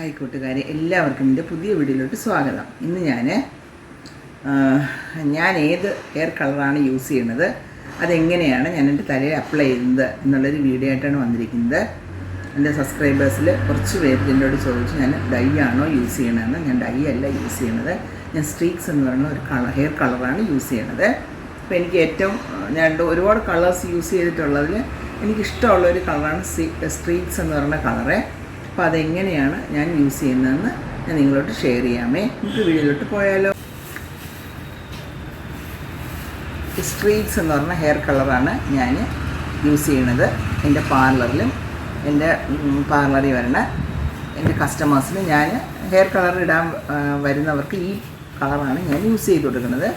Hi കൂട്ടുകാരെ എല്ലാവർക്കും എന്റെ പുതിയ വീഡിയോയിലോട്ട് സ്വാഗതം. ഇന്ന് ഞാൻ ഞാൻ ഏത് ഹെയർ കളറാണ് യൂസ് ചെയ്യുന്നത് അതെങ്ങനെയാണ് ഞാൻ എന്റെ തലയിൽ അപ്ലൈ ചെയ്യുന്നത് എന്നുള്ളൊരു വീഡിയോ ആയിട്ടാണ് വന്നിരിക്കുന്നത്. എന്റെ സബ്സ്ക്രൈബേഴ്സിൽ കുറച്ച് പേര് എന്നോട് ചോദിച്ചു ഞാൻ ഡൈ ആണോ യൂസ് ചെയ്യണമെന്ന് ഞാൻ ഡൈ അല്ല യൂസ് ചെയ്യണത്. ഞാൻ സ്ട്രീക്സ് എന്ന് പറയുന്ന ഒരു കളർ ഹെയർ കളറാണ് യൂസ് ചെയ്യണത്. അപ്പോൾ എനിക്ക് ഏറ്റവും ഞാൻ ഒരുപാട് കളേഴ്സ് യൂസ് ചെയ്തിട്ടുള്ളതിൽ എനിക്കിഷ്ടമുള്ള ഒരു കളറാണ് സ്ട്രീക്സ് എന്ന് പറയുന്ന കളറ് അപ്പോൾ അതെങ്ങനെയാണ് ഞാൻ യൂസ് ചെയ്യുന്നതെന്ന് ഞാൻ നിങ്ങളോട് ഷെയർ ചെയ്യാമേ. നമുക്ക് വീഡിയോയിലോട്ട് പോയാലോ. സ്ട്രീറ്റ്സ് എന്ന് പറഞ്ഞ ഹെയർ കളറാണ് ഞാൻ യൂസ് ചെയ്യണത് എന്റെ പാർലറിലും എന്റെ പാർലറിൽ വരണ എന്റെ കസ്റ്റമേഴ്സിന് ഞാൻ ഹെയർ കളർ ഇടാൻ വരുന്നവർക്ക് ഈ കളറാണ് ഞാൻ യൂസ് ചെയ്ത് കൊടുക്കുന്നത്.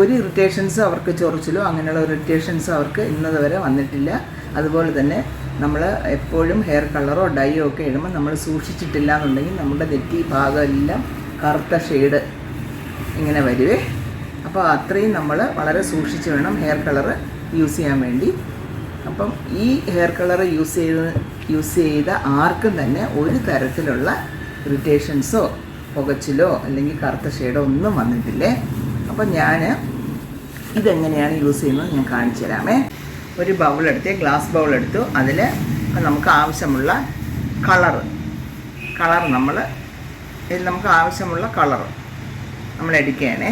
ഒരു ഇറിറ്റേഷൻസ് അവർക്ക് ചൊറിച്ചിലോ അങ്ങനെയുള്ള ഇറിറ്റേഷൻസ് അവർക്ക് ഇന്നത് വരെ വന്നിട്ടില്ല. അതുപോലെ തന്നെ നമ്മൾ എപ്പോഴും ഹെയർ കളറോ ഡൈയോ ഒക്കെ ഇടുമ്പോൾ നമ്മൾ സൂക്ഷിച്ചിട്ടില്ല എന്നുണ്ടെങ്കിൽ നമ്മുടെ നെറ്റി ഭാഗം എല്ലാം കറുത്ത ഷെയ്ഡ് ഇങ്ങനെ വരുവേ. അപ്പോൾ അത്രയും നമ്മൾ വളരെ സൂക്ഷിച്ച് വേണം ഹെയർ കളർ യൂസ് ചെയ്യാൻ വേണ്ടി. അപ്പം ഈ ഹെയർ കളർ യൂസ് ചെയ്ത് യൂസ് ചെയ്ത ആർക്കും തന്നെ ഒരു തരത്തിലുള്ള ഇറിറ്റേഷൻസോ പുകച്ചിലോ അല്ലെങ്കിൽ കറുത്ത ഷെയ്ഡോ ഒന്നും വന്നിട്ടില്ലേ? അപ്പം ഞാൻ ഇതെങ്ങനെയാണ് യൂസ് ചെയ്യുന്നത് ഞാൻ കാണിച്ചു തരാമേ. ഒരു ബൗൾ എടുത്ത് ഗ്ലാസ് ബൗൾ എടുത്തു. അതിൽ നമുക്ക് ആവശ്യമുള്ള കളറ് കളർ നമ്മൾ ഇതിൽ നമുക്ക് ആവശ്യമുള്ള കളർ നമ്മൾ എടുക്കുകയാണേ.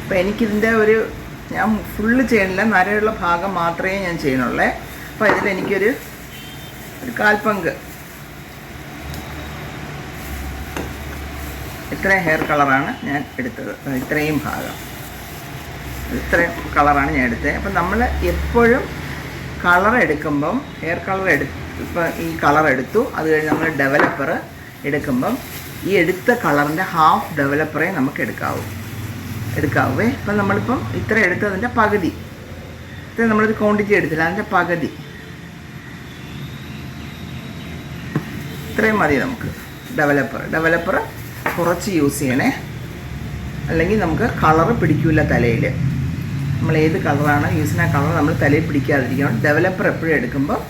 അപ്പോൾ എനിക്കിതിന്റെ ഒരു ഞാൻ ഫുള്ള് ചെയ്യണില്ല നരയുള്ള ഭാഗം മാത്രമേ ഞാൻ ചെയ്യണുള്ളേ അപ്പോൾ ഇതിൽ എനിക്കൊരു ഒരു കാൽപങ്ക് ഇത്രയും ഹെയർ കളറാണ് ഞാൻ എടുത്തത്. ഇത്രയും ഭാഗം. ഇത്രയും കളറാണ് ഞാൻ എടുത്തത്. അപ്പം നമ്മൾ എപ്പോഴും കളർ എടുക്കുമ്പം ഹെയർ കളർ എടു ഇപ്പം ഈ കളർ എടുത്തു. അത് കഴിഞ്ഞ് നമ്മൾ ഡെവലപ്പർ എടുക്കുമ്പം ഈ എടുത്ത കളറിന്റെ ഹാഫ് ഡെവലപ്പറേ നമുക്ക് എടുക്കാവൂ. എടുക്കാവേ. ഇപ്പം നമ്മളിപ്പം ഇത്ര എടുത്തതിന്റെ പകുതി. ഇത്ര നമ്മളൊരു ക്വാണ്ടിറ്റി എടുത്തില്ല അതിന്റെ പകുതി. ഇത്രയും മതി നമുക്ക്. ഡെവലപ്പർ ഡെവലപ്പർ കുറച്ച് യൂസ് ചെയ്യണേ. അല്ലെങ്കിൽ നമുക്ക് കളറ് പിടിക്കില്ല തലയിൽ നമ്മൾ ഏത് കളറാണ് യൂസ് ചെയ്യുന്ന കളർ നമ്മൾ തലയിൽ പിടിക്കാതിരിക്കണം. ഡെവലപ്പർ എപ്പോഴും എടുക്കുമ്പോൾ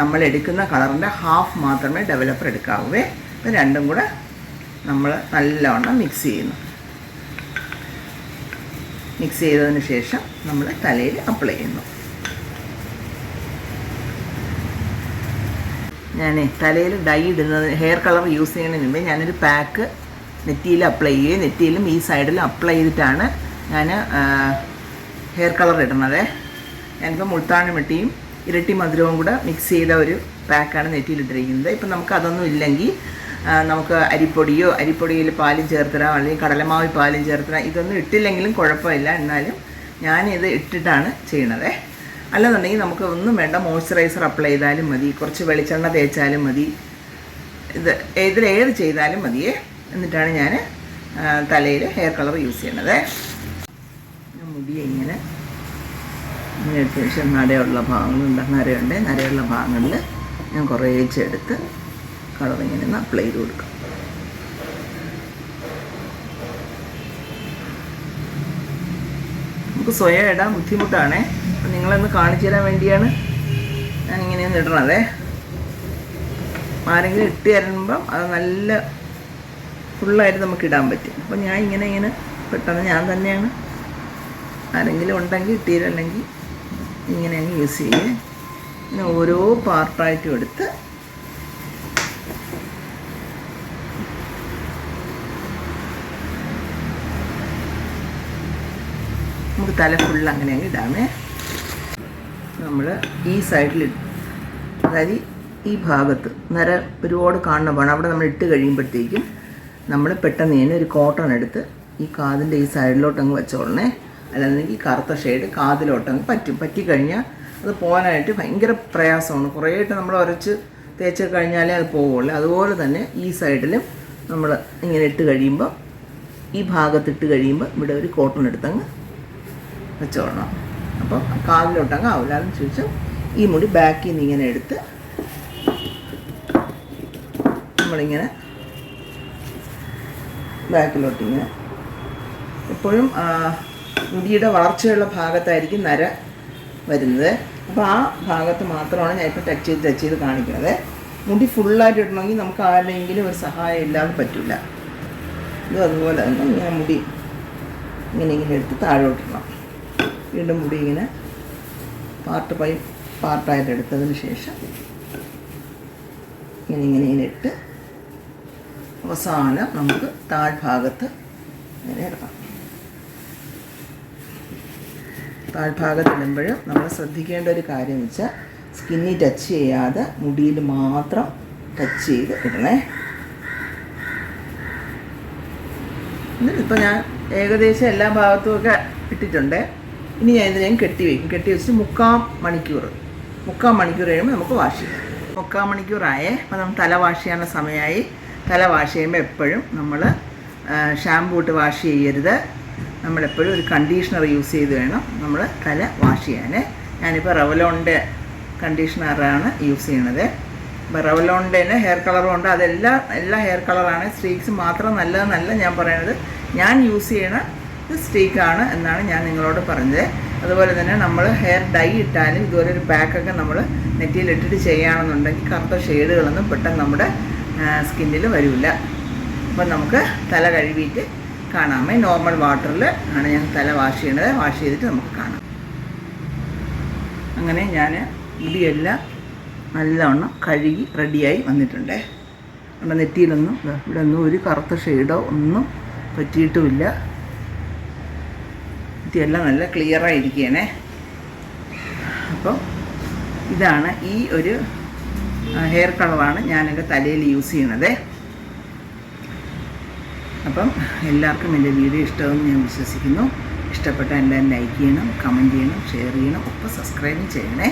നമ്മൾ എടുക്കുന്ന കളറിന്റെ ഹാഫ് മാത്രമേ ഡെവലപ്പർ എടുക്കാവേ. ഇത് രണ്ടും കൂടെ നമ്മൾ നല്ലവണ്ണം മിക്സ് ചെയ്യുന്നു. മിക്സ് ചെയ്തതിന് ശേഷം നമ്മൾ തലയിൽ അപ്ലൈ ചെയ്യുന്നു. ഞാൻ തലയിൽ ഡൈ ഇടുന്നത് ഹെയർ കളർ യൂസ് ചെയ്യുന്നതിന് മുമ്പേ ഞാനൊരു പാക്ക് നെറ്റിയിൽ അപ്ലൈ ചെയ്യുകയും നെറ്റിയിലും ഈ സൈഡിലും അപ്ലൈ ചെയ്തിട്ടാണ് ഞാൻ ഹെയർ കളർ ഇടുന്നത്. ഞാനിപ്പോൾ മുൾത്താണി മിട്ടിയും ഇരട്ടി മധുരവും കൂടെ മിക്സ് ചെയ്ത ഒരു പാക്കാണ് നെറ്റിയിലിട്ടിരിക്കുന്നത് ഇപ്പം നമുക്ക് അതൊന്നും ഇല്ലെങ്കിൽ നമുക്ക് അരിപ്പൊടിയോ അരിപ്പൊടിയിൽ പാലും ചേർത്തരാം അല്ലെങ്കിൽ കടലമാവി പാലും ചേർത്തരാം ഇതൊന്നും ഇട്ടില്ലെങ്കിലും കുഴപ്പമില്ല. എന്നാലും ഞാനിത് ഇട്ടിട്ടാണ് ചെയ്യണത്. അല്ലെന്നുണ്ടെങ്കിൽ നമുക്ക് ഒന്നും വേണ്ട മോയ്സ്ചറൈസർ അപ്ലൈ ചെയ്താലും മതി. കുറച്ച് വെളിച്ചെണ്ണ തേച്ചാലും മതി. ഇത് ഇതിൽ ചെയ്താലും മതിയേ. എന്നിട്ടാണ് ഞാൻ തലയിൽ ഹെയർ കളർ യൂസ് ചെയ്യണത്. മുടി ഇങ്ങനെ ഇങ്ങനെ എടുത്തതിന് ശേഷം നരയുള്ള ഭാഗങ്ങളുണ്ട്. നരയുണ്ട്. നരയുള്ള ഭാഗങ്ങളിൽ ഞാൻ കുറേ എടുത്ത് കളർ ഇങ്ങനെ ഒന്ന് അപ്ലൈ ചെയ്ത് കൊടുക്കും. നമുക്ക് സ്വയം ഇടാൻ ബുദ്ധിമുട്ടാണേ. അപ്പം നിങ്ങളൊന്ന് കാണിച്ചു തരാൻ വേണ്ടിയാണ് ഞാൻ ഇങ്ങനെയൊന്ന് ഇടണതേ. ആരെങ്കിലും ഇട്ട് തരുമ്പം അത് നല്ല ഫുള്ളായിട്ട് നമുക്ക് ഇടാൻ പറ്റും. അപ്പോൾ ഞാൻ ഇങ്ങനെ ഇങ്ങനെ പെട്ടെന്ന് ഞാൻ തന്നെയാണ്. ആരെങ്കിലും ഉണ്ടെങ്കിൽ ഇട്ടിരല്ലെങ്കിൽ ഇങ്ങനെ അങ്ങ് യൂസ് ചെയ്യേ. ഇങ്ങനെ ഓരോ പാർട്ടായിട്ടും എടുത്ത് നമുക്ക് തല ഫുള്ള് അങ്ങനെ അങ്ങ് ഇടാമേ. നമ്മൾ ഈ സൈഡിൽ അതായത് ഈ ഭാഗത്ത് നര ഒരുപാട് കാണുന്ന വേണം അവിടെ നമ്മൾ ഇട്ട് കഴിയുമ്പോഴത്തേക്കും നമ്മൾ പെട്ടെന്ന് തന്നെ ഒരു കോട്ടൺ എടുത്ത് ഈ കാതിന്റെ ഈ സൈഡിലോട്ട് അങ്ങ് വെച്ചോളണേ അല്ലാന്നെങ്കിൽ കറുത്ത ഷെയ്ഡ് കാതിലോട്ടങ്ങ് പറ്റും. പറ്റിക്കഴിഞ്ഞാൽ അത് പോകാനായിട്ട് ഭയങ്കര പ്രയാസമാണ്. കുറേ ആയിട്ട് നമ്മൾ ഉരച്ച് തേച്ച് കഴിഞ്ഞാലേ അത് പോവുള്ളൂ. അതുപോലെ തന്നെ ഈ സൈഡിലും നമ്മൾ ഇങ്ങനെ ഇട്ട് കഴിയുമ്പോൾ ഈ ഭാഗത്ത് ഇട്ട് കഴിയുമ്പോൾ ഇവിടെ ഒരു കോട്ടൺ എടുത്തങ്ങ് വെച്ചോളണം അപ്പോൾ കാതിലോട്ടങ്ങ് ആവില്ല. അതിന് ശേഷം ഈ മുടി ബാക്കിൽ നിന്ന് ഇങ്ങനെ എടുത്ത് നമ്മളിങ്ങനെ ബാക്കിലോട്ട് ഇങ്ങനെ എപ്പോഴും മുടിയുടെ വളർച്ചയുള്ള ഭാഗത്തായിരിക്കും നര വരുന്നത്. അപ്പോൾ ആ ഭാഗത്ത് മാത്രമാണ് ഞാൻ ഇപ്പോൾ ടച്ച് ചെയ്ത് ടച്ച് ചെയ്ത് കാണിക്കുന്നത്. മുടി ഫുള്ളായിട്ട് ഇടണമെങ്കിൽ നമുക്ക് ആരുടെയെങ്കിലും ഒരു സഹായം ഇല്ലാതെ പറ്റില്ല ഇത് അതുപോലെ തന്നെ ഇങ്ങനെ മുടി ഇങ്ങനെ ഇങ്ങനെ എടുത്ത് താഴോട്ടിടണം വീണ്ടും മുടി ഇങ്ങനെ പാർട്ട് ബൈ പാർട്ടായിട്ട് എടുത്തതിന് ശേഷം ഇങ്ങനെ ഇങ്ങനെ ഇങ്ങനെ ഇട്ട് അവസാനം നമുക്ക് താഴ്ഭാഗത്ത് ഇങ്ങനെ ഇടാം താഴ്ഭാഗത്ത് ഇടുമ്പോഴും നമ്മൾ ശ്രദ്ധിക്കേണ്ട ഒരു കാര്യം വെച്ചാൽ സ്കിന്നി ടച്ച് ചെയ്യാതെ മുടിയിൽ മാത്രം ടച്ച് ചെയ്ത് ഇടണേ. ഇപ്പോൾ ഞാൻ ഏകദേശം എല്ലാ ഭാഗത്തുമൊക്കെ ഇട്ടിട്ടുണ്ട്. ഇനി ഞാൻ ഇതിനെ കെട്ടി വയ്ക്കും. കെട്ടി വെച്ചിട്ട് മുക്കാൽ മണിക്കൂർ. മുക്കാൽ മണിക്കൂർ കഴിയുമ്പോൾ നമുക്ക് വാഷ് ചെയ്യാം. മുക്കാൽ മണിക്കൂറായേ. അപ്പോൾ നമ്മൾ തല വാഷ് ചെയ്യാനുള്ള സമയമായി. തല വാഷ് ചെയ്യുമ്പോൾ എപ്പോഴും നമ്മൾ ഷാമ്പൂ ഇട്ട് വാഷ് ചെയ്യരുത്. നമ്മളെപ്പോഴും ഒരു കണ്ടീഷണർ യൂസ് ചെയ്ത് വേണം നമ്മൾ തല വാഷ് ചെയ്യാൻ. ഞാനിപ്പോൾ റവലോണിന്റെ കണ്ടീഷണറാണ് യൂസ് ചെയ്യണത്. ഇപ്പോൾ റവലോണിന്റെ തന്നെ ഹെയർ കളറും ഉണ്ട്. അതെല്ലാം എല്ലാ ഹെയർ കളറാണ്. സ്ട്രീക്സ് മാത്രം നല്ലതെന്നല്ല ഞാൻ പറയണത്. ഞാൻ യൂസ് ചെയ്യണ ഇത് സ്ട്രീക്കാണ് എന്നാണ് ഞാൻ നിങ്ങളോട് പറഞ്ഞത്. അതുപോലെ തന്നെ നമ്മൾ ഹെയർ ഡൈ ഇട്ടാലും ഇതുപോലെ ഒരു പാക്കൊക്കെ നമ്മൾ നെറ്റിയിലിട്ടിട്ട് ചെയ്യുകയാണെന്നുണ്ടെങ്കിൽ കറുത്ത ഷെയ്ഡുകളൊന്നും പെട്ടെന്ന് നമ്മുടെ സ്കിന്നിൽ വരില്ല. അപ്പം നമുക്ക് തല കഴുകിയിട്ട് കാണാമേ നോർമൽ വാട്ടറിൽ ആണ് ഞാൻ തല വാഷ് ചെയ്യണത്. വാഷ് ചെയ്തിട്ട് നമുക്ക് കാണാം. അങ്ങനെ ഞാൻ മുടിയെല്ലാം നല്ലവണ്ണം കഴുകി റെഡിയായി വന്നിട്ടുണ്ട്. നമ്മുടെ നെറ്റിയിലൊന്നും ഇവിടെ ഒന്നും ഒരു കറുത്ത ഷെയ്ഡോ ഒന്നും പറ്റിയിട്ടുമില്ല. നെറ്റിയെല്ലാം നല്ല ക്ലിയറായിരിക്കണേ അപ്പം ഇതാണ് ഈ ഒരു ഹെയർ കളറാണ് ഞാൻ എന്റെ തലയിൽ യൂസ് ചെയ്യുന്നത് അപ്പം എല്ലാവർക്കും എന്റെ വീഡിയോ ഇഷ്ടമെന്ന് ഞാൻ വിശ്വസിക്കുന്നു. ഇഷ്ടപ്പെട്ട എല്ലാവരും ലൈക്ക് ചെയ്യണം കമന്റ് ചെയ്യണം ഷെയർ ചെയ്യണം ഒപ്പം സബ്സ്ക്രൈബും ചെയ്യണേ.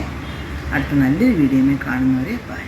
അടുത്ത നല്ലൊരു വീഡിയോ കാണുന്നവരെ ബൈ